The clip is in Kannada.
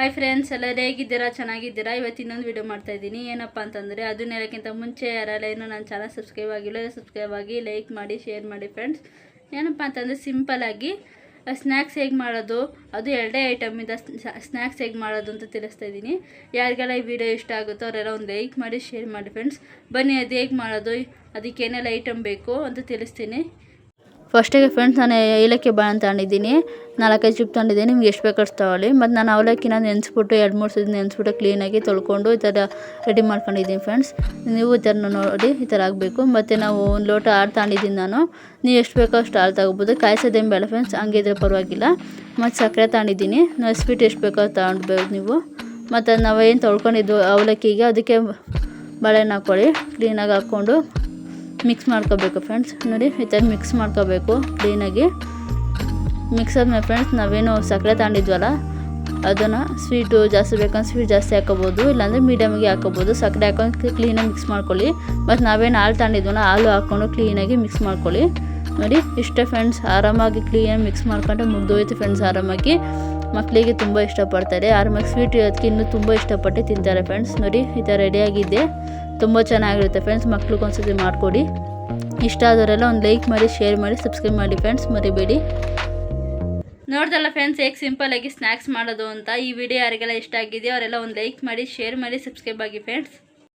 ಹಾಯ್ ಫ್ರೆಂಡ್ಸ್ ಎಲ್ಲರೂ ಹೇಗಿದ್ದೀರಾ? ಚೆನ್ನಾಗಿದ್ದೀರಾ? ಇವತ್ತು ಇನ್ನೊಂದು ವಿಡಿಯೋ ಮಾಡ್ತಾ ಇದ್ದೀನಿ. ಏನಪ್ಪ ಅಂತಂದರೆ ಅದನ್ನ ಹೇಳೋಕ್ಕಿಂತ ಮುಂಚೆ ಯಾರೆಲ್ಲ ಏನೂ ನಾನು ಚಾನಲ್ ಸಬ್ಸ್ಕ್ರೈಬ್ ಆಗಿಲ್ಲ ಸಬ್ಸ್ಕ್ರೈಬ್ ಆಗಿ ಲೈಕ್ ಮಾಡಿ ಶೇರ್ ಮಾಡಿ ಫ್ರೆಂಡ್ಸ್ ಏನಪ್ಪ ಅಂತಂದರೆ ಸಿಂಪಲಾಗಿ ಸ್ನ್ಯಾಕ್ಸ್ ಹೇಗೆ ಮಾಡೋದು, ಅದು ಎರಡೇ ಐಟಮಿಂದ ಸ್ನ್ಯಾಕ್ಸ್ ಹೇಗೆ ಮಾಡೋದು ಅಂತ ತಿಳಿಸ್ತಾ ಇದ್ದೀನಿ. ಯಾರಿಗೆಲ್ಲ ಈ ವಿಡಿಯೋ ಇಷ್ಟ ಆಗುತ್ತೋ ಅವರೆಲ್ಲ ಒಂದು ಲೈಕ್ ಮಾಡಿ ಶೇರ್ ಮಾಡಿ ಫ್ರೆಂಡ್ಸ್ ಬನ್ನಿ, ಅದು ಹೇಗೆ ಮಾಡೋದು, ಅದಕ್ಕೆ ಏನೆಲ್ಲ ಐಟಮ್ ಬೇಕು ಅಂತ ತಿಳಿಸ್ತೀನಿ. ಫಸ್ಟಿಗೆ ಫ್ರೆಂಡ್ಸ್ ನಾನು ಏಲಕ್ಕಿ ಬಾಳೆ ತಗೊಂಡಿದ್ದೀನಿ ನಾಲ್ಕೈದು ಚಿಪ್ ತಗೊಂಡಿದ್ದೀನಿ ನಿಮ್ಗೆ ಎಷ್ಟು ಬೇಕಷ್ಟು ತಗೊಳ್ಳಿ. ಮತ್ತು ನಾನು ಅವಲಕ್ಕಿನ ನೆನೆಸ್ಬಿಟ್ಟು ಎರಡು ಮೂರು ಸರ್ತಿ ನೆನೆಸ್ಬಿಟ್ಟು ಕ್ಲೀನಾಗಿ ತೊಳ್ಕೊಂಡು ಈ ಥರ ರೆಡಿ ಮಾಡ್ಕೊಂಡಿದ್ದೀನಿ ಫ್ರೆಂಡ್ಸ್ ನೀವು ಈ ಥರ ನೋಡಿ ಈ ಥರ ಆಗಬೇಕು. ಮತ್ತು ನಾವು ಒಂದು ಲೋಟ ಹಾಲು ತಗೊಂಡಿದ್ದೀನಿ ನಾನು. ನೀವು ಎಷ್ಟು ಬೇಕೋ ಅಷ್ಟು ಹಾಲು ತಗೋಬೋದು. ಕಾಯಿಸೋದೇನು ಬೇಡ ಫ್ರೆಂಡ್ಸ್ ಹಂಗಿದ್ರೆ ಪರವಾಗಿಲ್ಲ. ಮತ್ತು ಸಕ್ಕರೆ ತಗೊಂಡಿದ್ದೀನಿ ನಾವು ಸ್ವೀಟ್ ಎಷ್ಟು ಬೇಕೋ ತಗೊಂಡ್ಬೋದು ನೀವು. ಮತ್ತು ನಾವೇನು ತೊಳ್ಕೊಂಡಿದ್ದು ಅವಲಕ್ಕಿಗೆ, ಅದಕ್ಕೆ ಬಾಳೆಹಣ್ಣು ಹಾಕ್ಕೊಳ್ಳಿ ಕ್ಲೀನಾಗಿ ಹಾಕ್ಕೊಂಡು. ಮಿಕ್ಸ್ ಮಾಡ್ಕೋಬೇಕು ಫ್ರೆಂಡ್ಸ್ ನೋಡಿ, ಈ ಥರ ಮಿಕ್ಸ್ ಮಾಡ್ಕೋಬೇಕು ಕ್ಲೀನಾಗಿ. ಮಿಕ್ಸ್ ಆದಮೇಲೆ ಫ್ರೆಂಡ್ಸ್ ನಾವೇನು ಸಕ್ಕರೆ ತಗೊಂಡಿದ್ವಲ್ಲ, ಅದನ್ನು ಸ್ವೀಟು ಜಾಸ್ತಿ ಬೇಕಂದ್ರೆ ಸ್ವೀಟ್ ಜಾಸ್ತಿ ಹಾಕೋಬೋದು ಇಲ್ಲಾಂದರೆ ಮೀಡಿಯಮಿಗೆ ಹಾಕೋಬೋದು ಸಕ್ಕರೆ ಹಾಕೊಂಡು ಕ್ಲೀನಾಗಿ ಮಿಕ್ಸ್ ಮಾಡ್ಕೊಳ್ಳಿ. ಮತ್ತು ನಾವೇನು ಹಾಲು ತಗೊಂಡಿದ್ವಲ್ಲ, ಹಾಲು ಹಾಕ್ಕೊಂಡು ಕ್ಲೀನಾಗಿ ಮಿಕ್ಸ್ ಮಾಡ್ಕೊಳ್ಳಿ. ನೋಡಿ, ಇಷ್ಟೇ ಫ್ರೆಂಡ್ಸ್ ಆರಾಮಾಗಿ ಕ್ಲೀನಾಗಿ ಮಿಕ್ಸ್ ಮಾಡ್ಕೊಂಡು ಮುಗ್ದೋಯ್ತು ಫ್ರೆಂಡ್ಸ್ ಆರಾಮಾಗಿ. ಮಕ್ಕಳಿಗೆ ತುಂಬ ಇಷ್ಟಪಡ್ತಾರೆ. ಆರಾಮಾಗಿ ಸ್ವೀಟ್ ಇರೋದಕ್ಕೆ ಇನ್ನೂ ತುಂಬ ಇಷ್ಟಪಟ್ಟು ತಿಂತಾರೆ ಫ್ರೆಂಡ್ಸ್ ನೋಡಿ, ಈ ಥರ ರೆಡಿಯಾಗಿದೆ ತುಂಬ ಚೆನ್ನಾಗಿರುತ್ತೆ ಫ್ರೆಂಡ್ಸ್ ಮಕ್ಳಿಗೆ ಒಂದ್ಸತಿ ಮಾಡಿಕೊಡಿ. ಇಷ್ಟ ಆದವರೆಲ್ಲ ಒಂದು ಲೈಕ್ ಮಾಡಿ ಶೇರ್ ಮಾಡಿ ಸಬ್ಸ್ಕ್ರೈಬ್ ಮಾಡಿ ಫ್ರೆಂಡ್ಸ್ ಮರಿಬೇಡಿ. ನೋಡ್ದಲ್ಲ ಫ್ರೆಂಡ್ಸ್ ಹೇಗೆ ಸಿಂಪಲಾಗಿ ಸ್ನ್ಯಾಕ್ಸ್ ಮಾಡೋದು ಅಂತ. ಈ ವಿಡಿಯೋ ಯಾರಿಗೆಲ್ಲ ಇಷ್ಟ ಆಗಿದೆಯೋ ಅವರೆಲ್ಲ ಒಂದು ಲೈಕ್ ಮಾಡಿ ಶೇರ್ ಮಾಡಿ ಸಬ್ಸ್ಕ್ರೈಬ್ ಆಗಿ ಫ್ರೆಂಡ್ಸ್